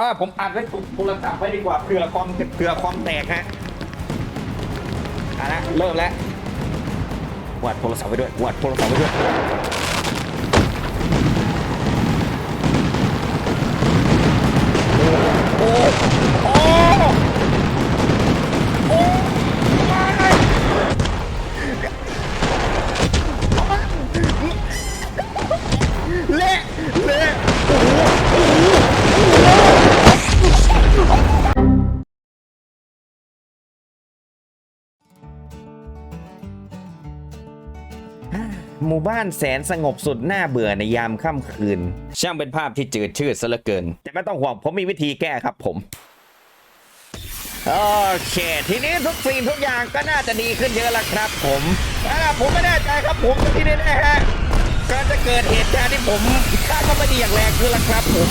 อ่าผมอัดไว้ถูกโทรศัพท์ไว้ดีกว่าเผื่อความเผื่อความแตกฮะเอะละเริ่มแล้ววัดโทรศัพท์ไว้ด้วยวัดโทรศัพท์ไว้ด้วยโอ้ หมู่บ้านแสนสงบสุดน่าเบื่อในยามค่ำคืน ช่างเป็นภาพที่จืดชืดซะเหลือเกิน แต่ไม่ต้องห่วงผมมีวิธีแก้ครับผมโอเค ทีนี้ทุกสิ่งทุกอย่างก็น่าจะดีขึ้นเยอะแล้วครับผมอ่าผมไม่แน่ใจครับผมที่แน่ๆฮะก็จะเกิดเหตุการณ์ที่ผมคาดว่าไม่ดีอย่างแรงขึ้นแล้วครับผม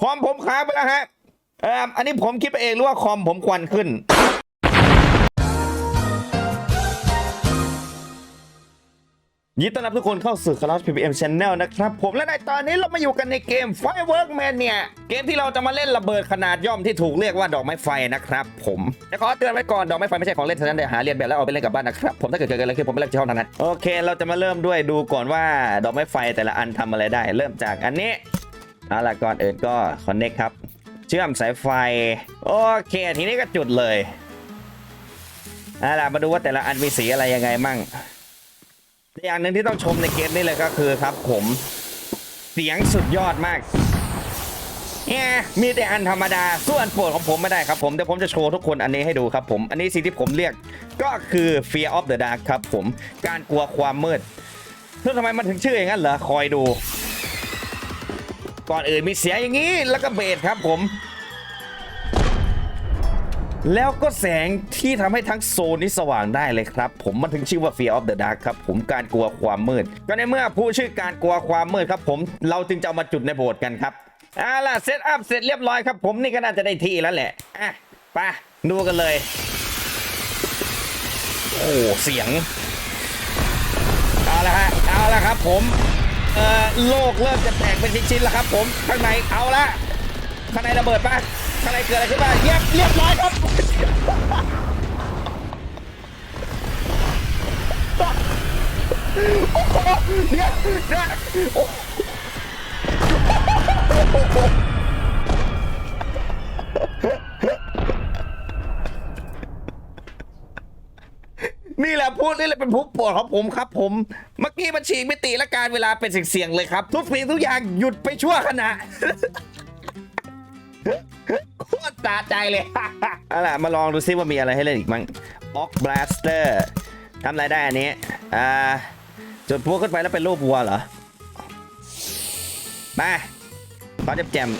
คอมผมค้างไปแล้วฮะ เอ่ออันนี้ผมคิดไปเองหรือว่าคอมผมควันขึ้น ยินดีต้อนรับทุกคนเข้าสู่ Clash PPM Channel นะครับ ผมและในตอนนี้เรามาอยู่กันในเกม Firework Man เนี่ย เกมที่เราจะมาเล่นระเบิดขนาดย่อมที่ถูกเรียกว่าดอกไม้ไฟนะครับผมจะขอเตือนไว้ก่อนดอกไม้ไฟไม่ใช่ของเล่นเท่านั้นเดี๋ยวหาเรียนแบบแล้วเอาไปเล่นกลับบ้านนะครับ ผมถ้าเกิดเกิดอะไรขึ้นผมไม่เล่นที่ห้องนั้นโอเค เราจะมาเริ่มด้วยดูก่อนว่าดอกไม้ไฟแต่ละอันทำอะไรได้ เริ่มจากอันนี้เอาล่ะก่อนอื่นก็คอนเน็กครับ ชื่อมสายไฟ โอเค ทีนี้ก็จุดเลยเอาล่ะมาดูว่าแต่ละอันมีสีอะไรยังไงมั่งอย่างหนึ่งที่ต้องชมในเกมนี้เลยก็คือครับผม เสียงสุดยอดมากแง่มีแต่อันธรรมดา ส่วนโปรดของผมไม่ได้ครับผมเดี๋ยวผมจะโชว์ทุกคนอันนี้ให้ดูครับผม อันนี้สิ่งที่ผมเรียกก็คือ Fear of the Dark ครับผม การกลัวความมืดเพื่อทำไมมันถึงชื่ออย่างนั้นเหรอ คอยดู ก่อนอื่นมีเสียงอย่างนี้แล้วก็เบสครับผม แล้วก็แสงที่ทำให้ทั้งโซนนี้สว่างได้เลยครับ ผมมันถึงชื่อว่า Fear of the Dark ครับผมการกลัวความมืด ก็ในเมื่อผู้ชื่อการกลัวความมืดครับ ผมเราจึงจะเอามาจุดในโบสถ์กันครับเอาล่ะเซตอัพเสร็จเรียบร้อยครับ ผมนี่ก็น่าจะได้ที่แล้วแหละอะไปดูกันเลย โอ้เสียงเอาละฮะเอาละครับผม เอ่อโลกเริ่มจะแตกเป็นชิ้นๆแล้วครับ ผมข้างในเอาละข้างในระเบิดปะข้างในเกิดอะไรขึ้นบ้างเรียบเรียบร้อยครับโอ้โหเนี่ยเนี่ยโอ้นี่แห พูดนี่แหละเป็นผู้ปรดของผมครับผม เมื่อกี้มันฉีกมิติและการเวลาเป็นเสียงๆเลยครับ ทุกสิ่งทุกอย่างหยุดไปชั่วขณะโคตรสะใจเลยเอาล่ะมาลองดูซิว่ามีอะไรให้เล่นอีกมั้งออกบล s สเตอร์ทำอะไรได้อันนี้ อ่า จุดพลุขึ้นไปแล้วเป็นรูปวัวเหรอ มาขอจับแจม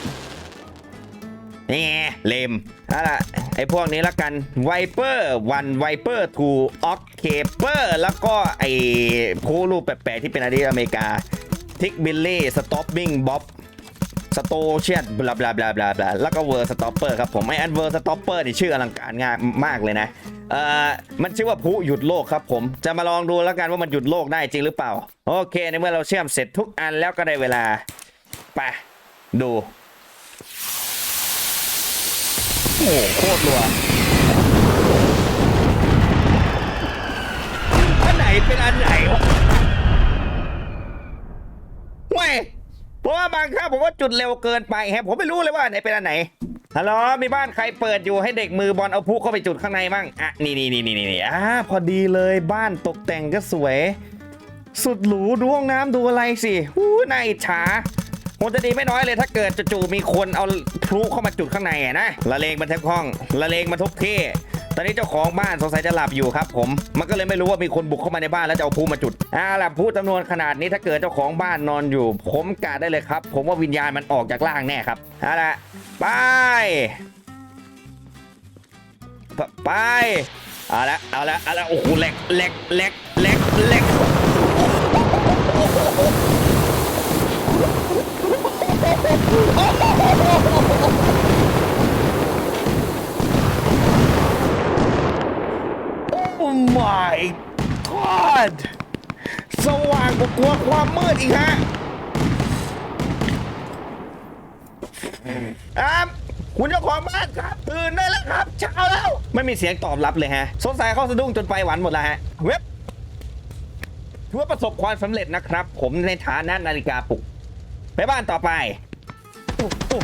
นี่เลม เอาล่ะไอ้พวกนี้ละกันไวเปอร์วันไวเปอร์ทูออกเคเปอร์แล้วก็ไอ้ผู้รูปแปลกๆที่เป็นอดีอเมริกา ทิกบิลลี่สต็อปบิ้งบ๊อบสโตเชียดบลาบลาบลาบลาบลาแล้วก็เวอร์สต็อปเปอร์ครับผมไออันเวอร์สต็อปเปอร์นี่ชื่ออลังการงานมากเลยนะเอ่อมันชื่อว่าผู้หยุดโลกครับผมจะมาลองดูแล้วกันว่ามันหยุดโลกได้จริงหรือเปล่า โอเคในเมื่อเราเชื่อมเสร็จทุกอันแล้วก็ได้เวลาไปดู โอ้โหโคตรรัวอันไหนเป็นอันไหนวะเว้ยเพราะว่าบางครั้งผมว่าจุดเร็วเกินไปแฮะผมไม่รู้เลยว่าอันไหนเป็นอันไหนฮัลโหลมีบ้านใครเปิดอยู่ให้เด็กมือบอลเอาพุเข้าไปจุดข้างในมั่งอะนี่นี่นี่นี่นี่อ่าพอดีเลยบ้านตกแต่งก็สวย สุดหรูดูห้องน้ำดูอะไรสิหูน่าอิจฉา คงจะดีไม่น้อยเลยถ้าเกิดจู่ๆมีคนเอาพลุเข้ามาจุดข้างในอะนะละเลงมาทุกห้องละเลงมาทุกที่ตอนนี้เจ้าของบ้านสงสัยจะหลับอยู่ครับ ผมมันก็เลยไม่รู้ว่ามีคนบุกเข้ามาในบ้านแล้วจะเอาพลุมาจุดอ่าล่ะพลุจำนวนขนาดนี้ถ้าเกิดเจ้าของบ้านนอนอยู่ ผมกาได้เลยครับ ผมว่าวิญญาณมันออกจากร่างแน่ครับเอาล่ะไปไปไปเอาละเอาละเอาละโอ้โหแหลกแหลกแหลกแหลกแหลก Oh my god ก็กลัวความมืดอีกฮะอ้ามคุณเจ้าของบ้านครับตื่นได้แล้วครับเช้าแล้ว ไม่มีเสียงตอบรับเลยฮะสงสัยเขาสะดุ้งจนไปหวันหมดแล้วฮะเว็บถือว่าประสบความสำเร็จนะครับ ผมในฐานะนาฬิกาปลุกไปบ้านต่อไป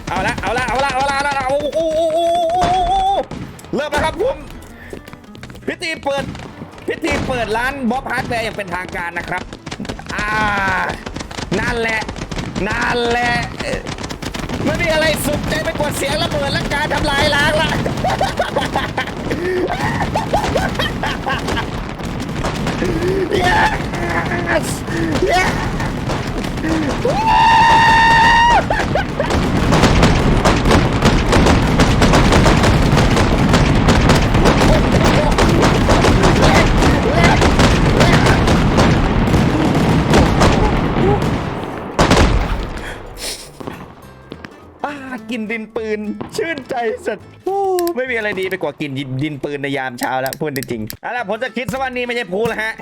เอาละเอาละเอาละเอาละเอาละโอ้โหเริ่มแล้วครับผมพิธีเปิดพิธีเปิดร้านบ๊อบฮาร์ดแวร์อย่างเป็นทางการนะครับอ่านั่นแหละนั่นแหละไม่มีอะไรสุดใจไปกว่าเสียงระเบิดและการทำลายล้างละ yes! yes! กินดินปืน ชื่นใจสุดไม่มีอะไรดีไปกว่ากินดินปืนในยามเช้าแล้วพูดจริงๆเอาล่ะผมจะคิดซะว่านี่ไม่ใช่พูแล้วฮะ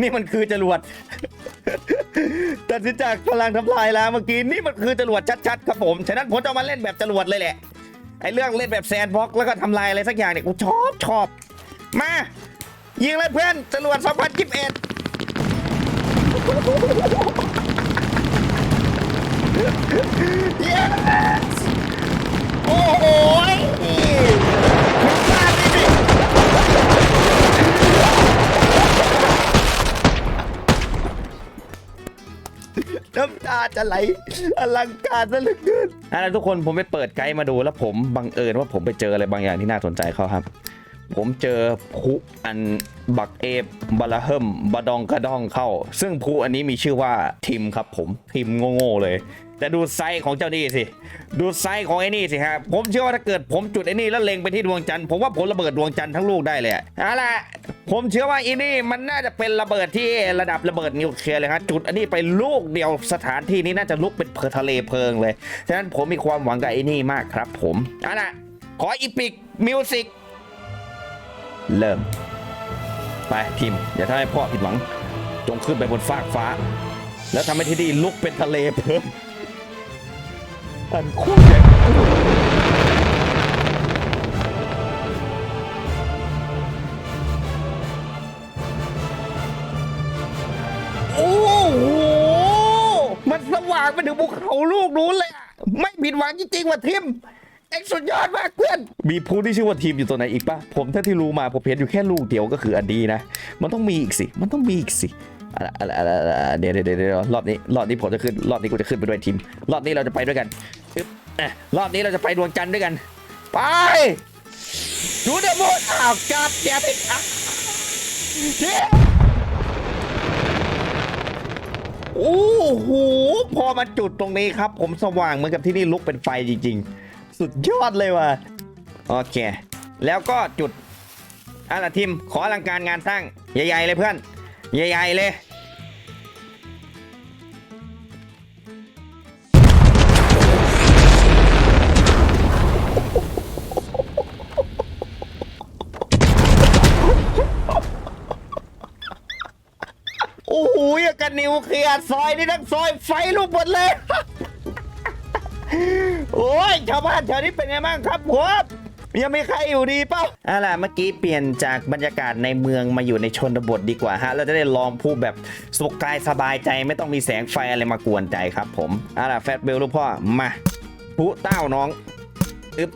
นี่มันคือจรวดตัดสินจากพลังทำลายแล้วเมื่อกี้นี่มันคือจรวดชัดๆครับผม ฉะนั้นผมจะมาเล่นแบบจรวดเลยแหละไอ้เรื่องเล่นแบบแซนด์บ็อกซ์แล้วก็ทำลายอะไรสักอย่างเนี่ยกูชอบชอบมา ยิงเลยเพื่อนจรวด2021 yes โหยมึงพลาดดิน้ำตาจะไหลอลังการซะเหลือเกินเอะไรทุกคนผมไปเปิดไกด์มาดูแล้วผมบังเอิญว่าผมไปเจออะไรบางอย่างที่น่าสนใจเขาครับ ผมเจอพุอันบักเอบบาลาเฮิมบาดองกระดองเข้า ซึ่งพุอันนี้มีชื่อว่าทิมครับผมทิมโง่ๆเลย แต่ดูไซส์ของเจ้านี่สิ ดูไซส์ของไอ้นี่สิฮะผมเชื่อว่าถ้าเกิดผมจุดไอ้นี่แล้วเล็งไปที่ดวงจันทร์ผมว่าผมระเบิดดวงจันทร์ทั้งลูกได้เลยเอาล่ะผมเชื่อว่าไอ้นี่มันน่าจะเป็นระเบิดที่ระดับระเบิดนิวเคลียร์เลยครับจุดอันนี้ไปลูกเดียวสถานที่นี้น่าจะลุกเป็นเพลทะเลเพลิงเลยฉะนั้นผมมีความหวังกับไอ้นี่มากครับ ผมเอาล่ะขออีพิกมิวสิก เริ่ม ไปทีม อย่าทำให้พ่อผิดหวัง จงขึ้นไปบนฟากฟ้า แล้วทำให้ที่นี่ลุกเป็นทะเลเพิ่มอันคู่ใหญ่โอ้โห มันสว่างไปถึงภูเขาลูกนู้นเลยอะไม่ผิดหวังจริงๆว่ะทิม อ็กสุดยอดมากเพื่อน มีผู้ที่ชื่อว่าทีมอยู่ตัวไหนอีกปะผมถ้าที่รู้มาผมเห็นอยู่แค่ลูกเดียวก็คืออันดีนะ มันต้องมีอีกสิ มันต้องมีอีกสิอะไรอะไรอะไรรเดี๋ยวเดี๋ยวเดี๋ยวรอบนี้รอบนี้ผมจะขึ้นรอบนี้กูจะขึ้นไปด้วยทีม รอบนี้เราจะไปด้วยกันรอบนี้เราจะไปดวงจันทร์ด้วยกัน ไปดูเดโมนอ้าวจับแกไปอะโอ้โห พอมาจุดตรงนี้ครับ ผมสว่างเหมือนกับที่นี่ลุกเป็นไฟจริง ๆ สุดยอดเลยว่ะโอเค แล้วก็จุดอะล่ะทีมขออลังการงานสร้างใหญ่ๆเลยเพื่อน ใหญ่ๆเลยโอ้โหอย่างกันนิวเคลียร์ซอยนี่ทั้งซอยไฟลุกหมดเลย โอ้ยชาวบ้านแถวนี้เป็นไงบ้างครับผมยังมีใครอยู่ดีเปล่าอาล่ะเมื่อกี้เปลี่ยนจากบรรยากาศในเมืองมาอยู่ในชนบทดีกว่าฮะ เราจะได้ลองพูดแบบสุขกายสบายใจไม่ต้องมีแสงไฟอะไรมากวนใจครับผมอาล่ะแฟตเบลลูกพ่อมาผู้เต้าน้องอึบ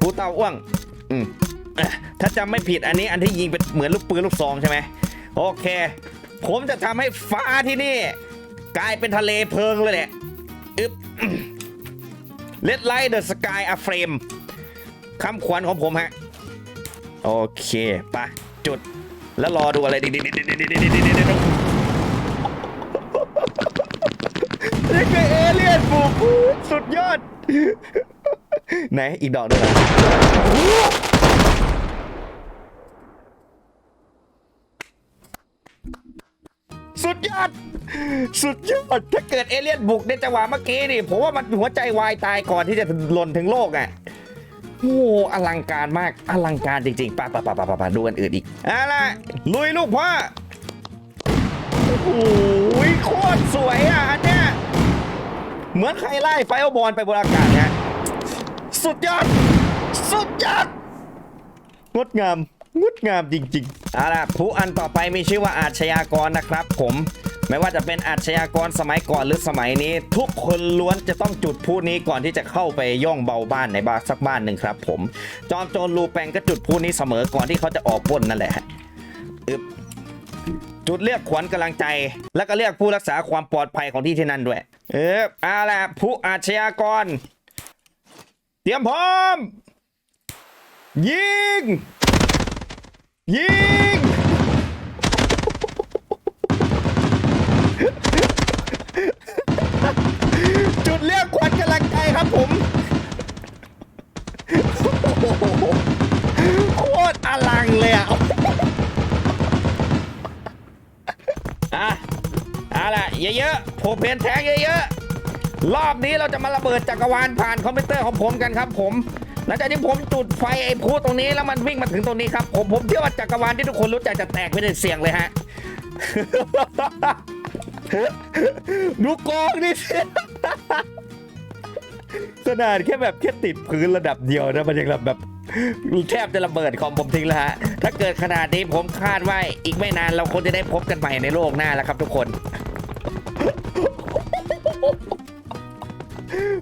ผู้เต้าอ้วงอืมถ้าจำไม่ผิดอันนี้อันที่ยิงเป็นเหมือนลูกปืนลูกซองใช่ไหมโอเค ผมจะทำให้ฟ้าที่นี่ กลายเป็นทะเลเพลิงเลยแหละอึบ Let light the sky a frame คำขวัญของผมฮะ โอเคไปะจุด แล้วรอดูอะไรดีๆๆๆๆๆๆนี่คือเอเลี่ยนบูบูสุดยอด ไหน อีกดอกหนึงอะ สุดยอด สุดยอด ถ้าเกิดเอเลี่ยนบุกในจังหวะเมื่อกี้นี่ผมว่ามันหัวใจวายตายก่อนที่จะหล่นถึงโลกอะโอ้โหอลังการมากอลังการจริงๆป่ะป่ะป่ะป่ะป่ะดูอันอื่นอีกเอาล่ะลุยลูกพ่อโอ้โหโคตรสวยอะอันเนี้ยเหมือนใครไล่ไฟอบอลไปบนอากาศเนี่ยสุดยอด สุดยอดงดงาม งดงามจริงๆเอาล่ะผู้อันต่อไปมีชื่อว่าอาชญากรนะครับ ผมไม่ว่าจะเป็นอาชญากรสมัยก่อนหรือสมัยนี้ ทุกคนล้วนจะต้องจุดผู้นี้ก่อนที่จะเข้าไปย่องเบาบ้านในบ้านสักบ้านหนึ่งครับผมจอมโจรลูแปงก็จุดผู้นี้เสมอก่อนที่เขาจะออกปล้นนั่นแหละฮะอึบจุดเรียกขวัญกำลังใจ แล้วก็เรียกผู้รักษาความปลอดภัยของที่ที่นั่นด้วย เออเอาล่ะผู้อาชญากร เตรียมพร้อม ยิง ยิง จุดเรียกขวัญกำลังใจครับผม โคตรอลังเลยอะอะเอาล่ะเยอะๆโผเพนแทงเยอะๆ รอบนี้เราจะมาระเบิดจักรวาลผ่านคอมพิวเตอร์ของผมกันครับผม หลังจากที่ผมจุดไฟไอ้พูตรงนี้แล้วมันวิ่งมาถึงตรงนี้ครับ ผมผมเชื่อว่าจักรวาลที่ทุกคนรู้จักจะแตกไปด้เสียงเลยฮะ ดูกองนี่สิขนาดแค่แบบแค่ติดพื้นระดับเดียวนะมันยังแบบแบบแทบจะระเบิดคอมผมทิ้งแล้วฮะ ถ้าเกิดขนาดนี้ผมคาดว่าอีกไม่นานเราคงจะได้พบกันใหม่ในโลกหน้าแล้วครับทุกคน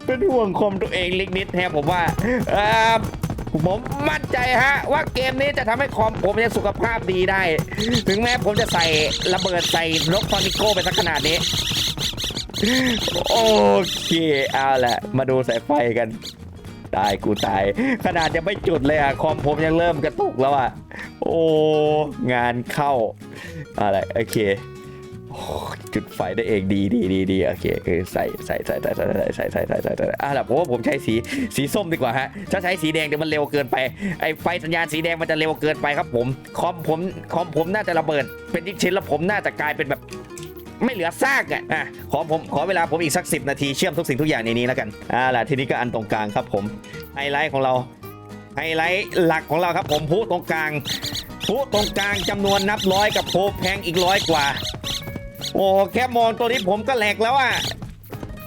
เป็นห่วงคอมตัวเองเล็กนิดแทบผมว่าเออผมมั่นใจฮะ ว่าเกมนี้จะทำให้คอมผมยังสุขภาพดีได้ ถึงแม้ผมจะใส่ระเบิดใส่นกฟอนิโก้ไปสักขนาดนี้ โอเค เอาละมาดูสายไฟกันตายกูตาย ขนาดยังไม่จุดเลยอะคอมผมยังเริ่มกระตุกแล้วอะโอ้ งานเข้า อะไร โอเค จุดไฟได้เองดีดีดีดีโอเคคือใส่ใส่ใส่ใส่ใส่ใส่ใส่ใส่ใส่ใส่ใส่อะล่ะผมว่าผมใช้สีสีส้มดีกว่าฮะถ้าใช้สีแดงเดี๋ยวมันเร็วเกินไปไอไฟสัญญาณสีแดงมันจะเร็วเกินไปครับผมคอมผมคอมผมน่าจะระเบิด เป็นชิ้นแล้วผมน่าจะกลายเป็นแบบไม่เหลือซากอะอะขอผมขอเวลาผมอีกสักสินาทีเชื่อมทุกสิ่งทุกอย่างในนี้แล้วกันอ่าล่ะทีนี้ก็อันตรงกลางครับผมไฮไลท์ของเราไฮไลท์หลักของเราครับผมผู้ตรงกลางผู้ตรงกลางจำนวนนับร้อยกับโพแพงอีกร้อยกว่า โอ้แค่มองตัวนี้ผมก็แหลกแล้วอะ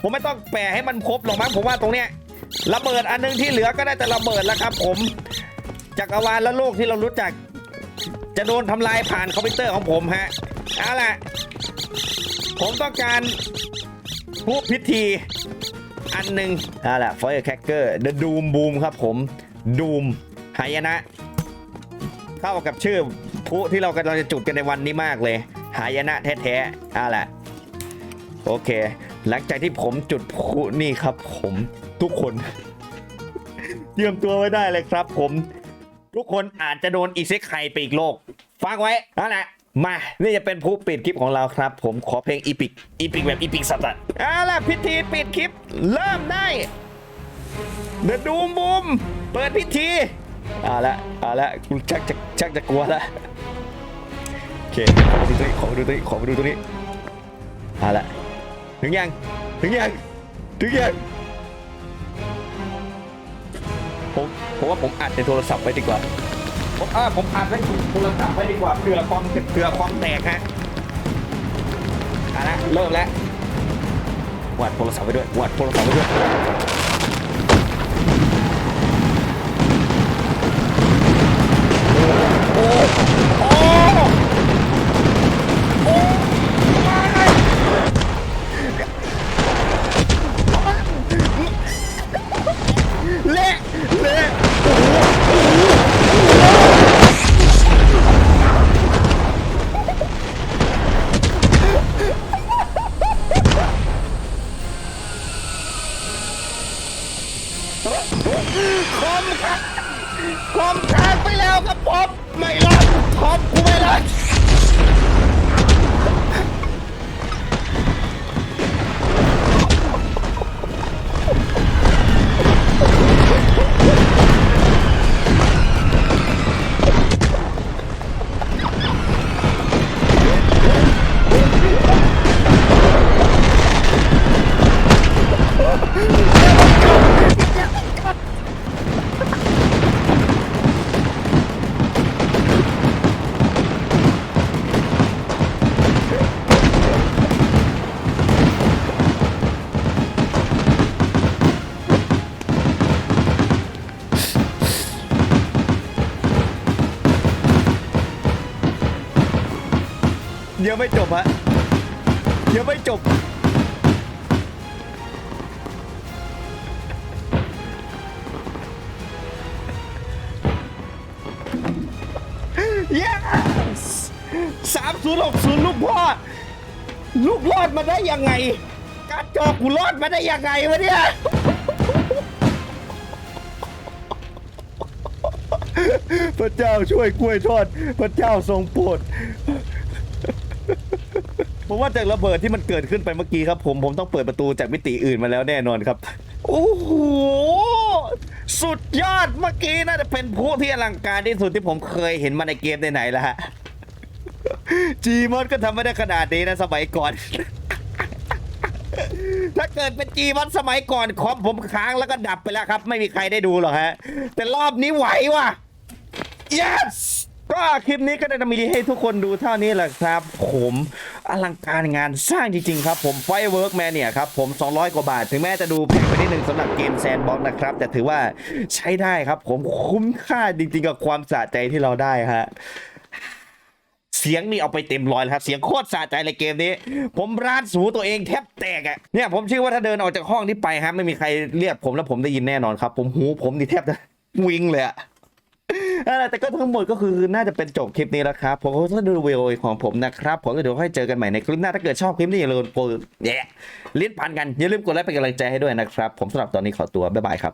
ผมไม่ต้องแปะให้มันครบหรอกมั้งผมว่าตรงเนี้ยระเบิดอันนึงที่เหลือก็ได้แต่ระเบิดแล้วครับ ผมจักรวาลและโลกที่เรารู้จัก จะโดนทำลายผ่านคอมพิวเตอร์ของผมฮะเอาล่ะ ผมต้องการผู้พิธีอันหนึ่งเอาล่ะ Firecracker The Doom Boom ครับผม Doom หายนะ เข้ากับชื่อผู้ที่เรากำลังจะจุดกันในวันนี้มากเลย หายนะแท้ๆเอาล่ะโอเค หลังจากที่ผมจุดพุนี่ครับผมทุกคนเตรียมตัวไว้ได้เลยครับผม ทุกคนอาจจะโดนอีเซ็กไข่ไปอีกโลกฟังไว้เอาล่ะมา นี่จะเป็นผู้ปิดคลิปของเราครับ ผมขอเพลงอีพิกอีพิกแบบอีพิกสัตว์เอาล่ะพิธีปิดคลิป เริ่มได้เดอะดูมบูมเปิดพิธีเอาละเอาละกูชักจะชักจะกลัวละ เคขอมาดูตัวนี้ขอมาดูตัวนี้ขอมาดูตัวนี้เอาละถึงยังถึงยังถึงยังผมผมว่าผมอัดในโทรศัพท์ไว้ดีกว่าผมอ่าผมอัดไว้โทรศัพท์ไว้ดีกว่าเผื่อความเผื่อความแตกฮะเอาละเริ่มแล้ววาดโทรศัพท์ไว้ด้วยวาดโทรศัพท์ไว้ด้วยโอ้ ยังไม่จบ yes สามศูนย์หกศูนย์ลูกพ่อ ลูกรอดมาได้ยังไง การจอกูรอดมาได้ยังไงวะเนี่ย พระเจ้าช่วยกล้วยทอด พระเจ้าทรงโปรด ผมว่าจากระเบิดที่มันเกิดขึ้นไปเมื่อกี้ครับ ผมผมต้องเปิดประตูจากมิติอื่นมาแล้วแน่นอนครับ โอ้โห สุดยอดเมื่อกี้น่าจะเป็นผู้ที่อลังการที่สุดที่ผมเคยเห็นมาในเกมไหนๆแล้วฮะจีมอนก็ทำไม่ได้ขนาดนี้นะสมัยก่อน ถ้าเกิดเป็นจีมอนสมัยก่อนคอมผมค้างแล้วก็ดับไปแล้วครับ ไม่มีใครได้ดูหรอกฮะ แต่รอบนี้ไหวว่ะ yes ก็คลิปนี้ก็จะมีให้ทุกคนดูเท่านี้แหละครับ ผมอลังการงานสร้างจริงๆครับผมไฟเวิร์กแมนเนี่ยครับผม 200 กว่าบาท ถึงแม้จะดูแพงไปนิดหนึ่งสำหรับเกมแซนบ็อกนะครับ แต่ถือว่าใช้ได้ครับ ผมคุ้มค่าจริงๆ กับความสะใจที่เราได้ฮะเสียงนี่เอาไปเต็มร้อยแล้วครับ เสียงโคตรสะใจเลยเกมนี้ ผมรานสูตัวเองแทบแตกอะเนี่ยผมเชื่อว่าถ้าเดินออกจากห้องนี้ไปฮะไม่มีใครเรียกผมแล้วผมได้ยินแน่นอนครับ ผมหูผมนี่แทบจะวิงเลยอะนั่ นแหละแต่ก็ทั้งหมดก็คือน่าจะเป็นจบคลิปนี้แล้วครับ ผมก็ต้องดูวิดีโอของผมนะครับผมก็เดี๋ยวค่อยเจอกันใหม่ในคลิปหน้าถ้าเกิดชอบคลิปนี้อย่าลืมกดแย่ลิ้นพันกันอย่าลืมกดไลค์เป็นกำลังใจให้ด้วยนะครับ ผมสำหรับตอนนี้ขอตัวบ๊ายบายครับ